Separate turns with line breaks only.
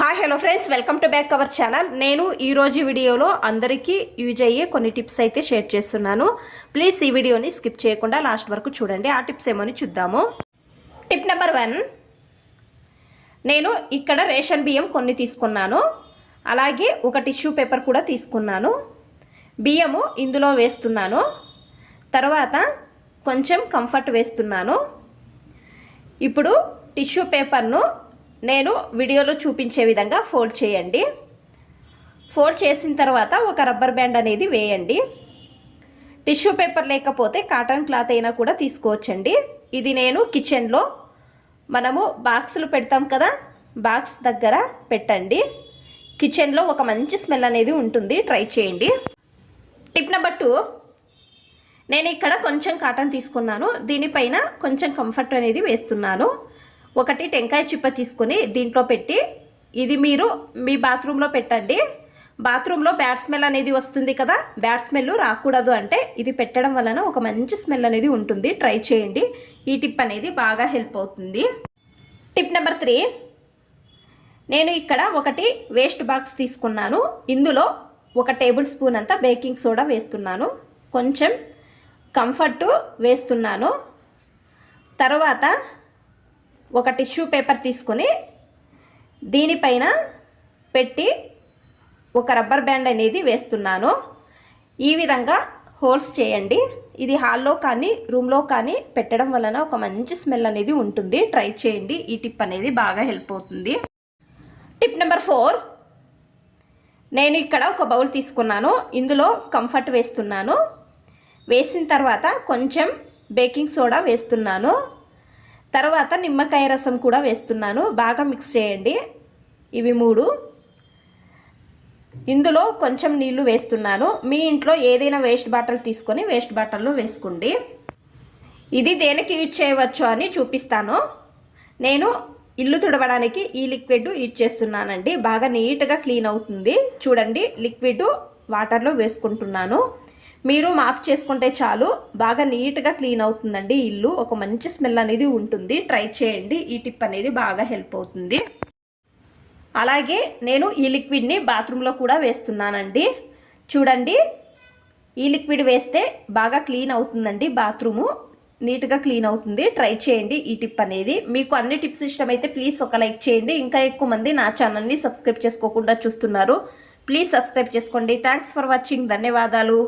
Hi hello friends welcome to back our channel నేను ఈరోజు వీడియోలో అందరికీ యూజ్ అయ్యే కొన్ని టిప్స్ అయితే షేర్ చేస్తున్నాను. ప్లీజ్ ఈ వీడియోని స్కిప్ చేయకుండా లాస్ట్ వరకు చూడండి. ఆ టిప్స్ ఏమని చూద్దాము. టిప్ నెంబర్ వన్ నేను ఇక్కడ రేషన్ బియ్యం కొన్ని తీసుకున్నాను. అలాగే ఒక టిష్యూ పేపర్ కూడా తీసుకున్నాను. బియ్యము ఇందులో వేస్తున్నాను. తర్వాత కొంచెం కంఫర్ట్ వేస్తున్నాను. ఇప్పుడు టిష్యూ పేపర్ను నేను వీడియోలో చూపించే విధంగా ఫోల్డ్ చేయండి. ఫోల్డ్ చేసిన తర్వాత ఒక రబ్బర్ బ్యాండ్ అనేది వేయండి. టిష్యూ పేపర్ లేకపోతే కాటన్ క్లాత్ అయినా కూడా తీసుకోవచ్చండి. ఇది నేను కిచెన్లో మనము బాక్సులు పెడతాం కదా బాక్స్ దగ్గర పెట్టండి. కిచెన్లో ఒక మంచి స్మెల్ అనేది ఉంటుంది ట్రై చేయండి. టిప్ నెంబర్ టూ నేను ఇక్కడ కొంచెం కాటన్ తీసుకున్నాను. దీనిపైన కొంచెం కంఫర్ట్ అనేది వేస్తున్నాను. ఒకటి టెంకాయ చిప్ప తీసుకొని దీంట్లో పెట్టి ఇది మీరు మీ బాత్రూంలో పెట్టండి. బాత్రూంలో బ్యాడ్ స్మెల్ అనేది వస్తుంది కదా బ్యాడ్ స్మెల్ రాకూడదు అంటే ఇది పెట్టడం వలన ఒక మంచి స్మెల్ అనేది ఉంటుంది. ట్రై చేయండి. ఈ టిప్ అనేది బాగా హెల్ప్ అవుతుంది. Tip number three. నేను ఇక్కడ ఒకటి వేస్ట్ బాక్స్ తీసుకున్నాను. ఇందులో ఒక టేబుల్ స్పూన్ అంతా బేకింగ్ సోడా వేస్తున్నాను. కొంచెం కంఫర్టు వేస్తున్నాను. తర్వాత ఒక టిష్యూ పేపర్ తీసుకొని దీనిపైన పెట్టి ఒక రబ్బర్ బ్యాండ్ అనేది వేస్తున్నాను. ఈ విధంగా హోల్స్ చేయండి. ఇది హాల్లో కానీ రూమ్లో కానీ పెట్టడం వలన ఒక మంచి స్మెల్ అనేది ఉంటుంది. ట్రై చేయండి. ఈ టిప్ అనేది బాగా హెల్ప్ అవుతుంది. Tip number four. నేను ఇక్కడ ఒక బౌల్ తీసుకున్నాను. ఇందులో కంఫర్ట్ వేస్తున్నాను. వేసిన తర్వాత కొంచెం బేకింగ్ సోడా వేస్తున్నాను. తర్వాత నిమ్మకాయ రసం కూడా వేస్తున్నాను. బాగా మిక్స్ చేయండి. ఇవి మూడు. ఇందులో కొంచెం నీళ్ళు వేస్తున్నాను. మీ ఇంట్లో ఏదైనా వేస్ట్ బాటిల్ తీసుకొని వేస్ట్ బాటిల్లో వేసుకోండి. ఇది దేనికి యూజ్ చేయవచ్చు అని చూపిస్తాను. నేను ఇల్లు తుడవడానికి ఈ లిక్విడ్ యూజ్ చేస్తున్నానండి. బాగా నీట్గా క్లీన్ అవుతుంది. చూడండి లిక్విడ్ వాటర్లో వేసుకుంటున్నాను. మీరు మాప్ చేసుకుంటే చాలు బాగా నీట్గా క్లీన్ అవుతుందండి ఇల్లు. ఒక మంచి స్మెల్ అనేది ఉంటుంది. ట్రై చేయండి. ఈ టిప్ అనేది బాగా హెల్ప్ అవుతుంది. అలాగే నేను ఈ లిక్విడ్ని బాత్రూంలో కూడా వేస్తున్నానండి. చూడండి ఈ లిక్విడ్ వేస్తే బాగా క్లీన్ అవుతుందండి బాత్రూము. నీట్గా క్లీన్ అవుతుంది. ట్రై చేయండి ఈ టిప్ అనేది. మీకు అన్ని టిప్స్ ఇష్టమైతే ప్లీజ్ ఒక లైక్ చేయండి. ఇంకా ఎక్కువ మంది నా ఛానల్ని సబ్స్క్రైబ్ చేసుకోకుండా చూస్తున్నారు. ప్లీజ్ సబ్స్క్రైబ్ చేసుకోండి. Thanks for watching. ధన్యవాదాలు.